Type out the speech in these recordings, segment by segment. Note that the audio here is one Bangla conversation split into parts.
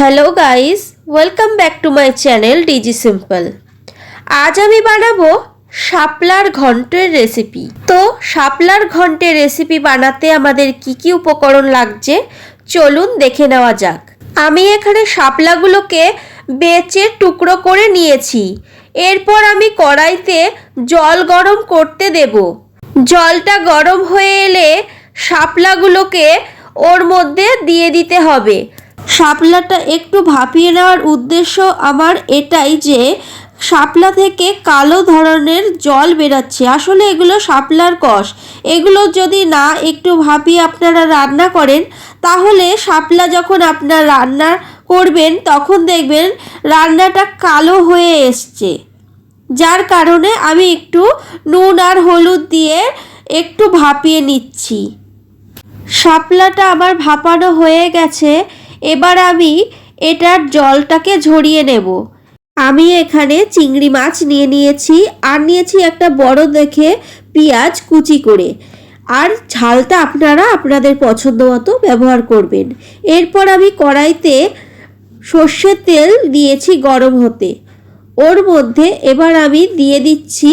Hello guys welcome back to my channel digi simple আজ আমি বানাবো শাপলার ঘন্টের রেসিপি তো শাপলার ঘন্টের রেসিপি বানাতে আমাদের কি কি উপকরণ লাগছে? চলুন দেখে নেওয়া যাক। আমি এখানে শাপলাগুলোকে বেচে টুকরো করে নিয়েছি। এরপর আমি কড়াইতে জল গরম করতে দেব। জলটা গরম হয়ে এলে শাপলাগুলোকে ওর মধ্যে দিয়ে দিতে হবে। শাপলাটা একটু ভাপিয়ে নেওয়ার উদ্দেশ্য আমার এটাই যে, শাপলা থেকে কালো ধরনের জল বেরাচ্ছে। আসলে এগুলো শাপলার কষ। এগুলো যদি না একটু ভাপিয়ে আপনারা রান্না করেন, তাহলে শাপলা যখন আপনার রান্না করবেন, তখন দেখবেন রান্নাটা কালো হয়ে এসছে। যার কারণে আমি একটু নুন আর হলুদ দিয়ে একটু ভাপিয়ে নিচ্ছি। শাপলাটা আমার ভাপানো হয়ে গেছে। এবার আমি এটার জলটাকে ঝরিয়ে নেব। আমি এখানে চিংড়ি মাছ নিয়ে নিয়েছি, আর নিয়েছি একটা বড় দেখে পেঁয়াজ কুচি করে। আর ঝালটা আপনারা আপনাদের পছন্দ মতো ব্যবহার করবেন। এরপর আমি কড়াইতে সর্ষের তেল দিয়েছি গরম হতে। ওর মধ্যে এবার আমি দিয়ে দিচ্ছি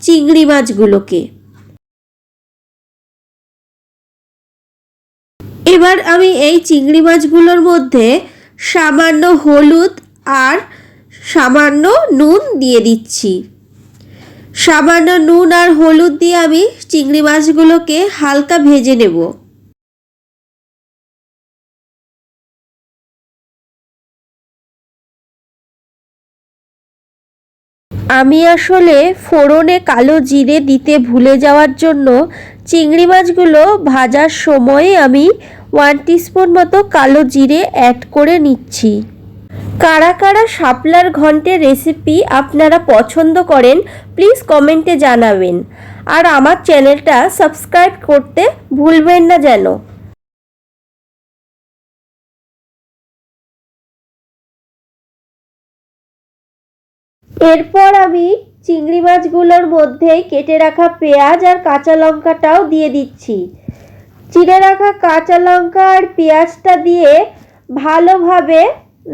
চিংড়ি মাছগুলোকে। এবার আমি এই চিংড়ি মাছগুলোর মধ্যে সামান্য হলুদ আর সামান্য নুন দিয়ে দিচ্ছি। সামান্য নুন আর হলুদ দিয়ে আমি চিংড়ি মাছগুলোকে হালকা ভেজে নেব। আমি আসলে ফোড়নে কালো জিরে দিতে ভুলে যাওয়ার জন্য চিংড়ি মাছগুলো ভাজার সময় আমি ওয়ান টিস্পুন মতো কালো জিরে অ্যাড করে নিচ্ছি। কারা কারা শাপলার ঘন্টের রেসিপি আপনারা পছন্দ করেন প্লিজ কমেন্টে জানাবেন। আর আমার চ্যানেলটা সাবস্ক্রাইব করতে ভুলবেন না যেন। এরপর আমি চিংড়ি মাছগুলোর মধ্যে কেটে রাখা পেঁয়াজ আর কাঁচা লঙ্কাটাও দিয়ে দিচ্ছি। চিড়ে রাখা কাঁচা লঙ্কা আর পেঁয়াজটা দিয়ে ভালোভাবে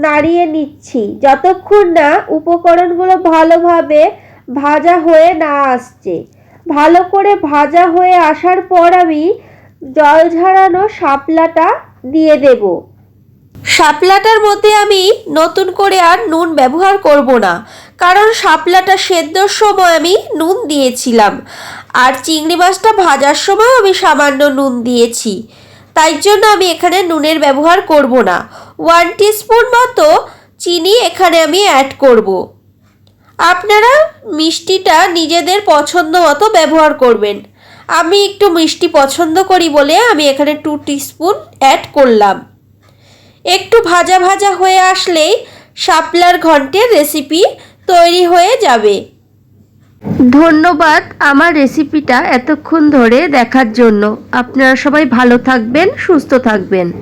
নাড়িয়ে নিচ্ছি। যতক্ষণ না উপকরণগুলো ভালোভাবে ভাজা হয়ে না আসছে। ভালো করে ভাজা হয়ে আসার পর আমি জল ঝরানো শাপলাটা দিয়ে দেব। শাপলাটার মধ্যে আমি নতুন করে আর নুন ব্যবহার করব না। কারণ শাপলাটা সেদ্ধর সময় আমি নুন দিয়েছিলাম। আর চিংড়ি মাছটা ভাজার সময় আমি সামান্য নুন দিয়েছি। তাই জন্য আমি এখানে নুনের ব্যবহার করব না। ওয়ান টিস্পুন মতো চিনি এখানে আমি অ্যাড করব। আপনারা মিষ্টিটা নিজেদের পছন্দ মতো ব্যবহার করবেন। আমি একটু মিষ্টি পছন্দ করি বলে আমি এখানে টু টিস্পুন অ্যাড করলাম। একটু ভাজা ভাজা হয়ে আসলেই শাপলার ঘন্টের রেসিপি তৈরি হয়ে যাবে। ধন্যবাদ আমার রেসিপিটা এতক্ষণ ধরে দেখার জন্য। আপনারা সবাই ভালো থাকবেন, সুস্থ থাকবেন।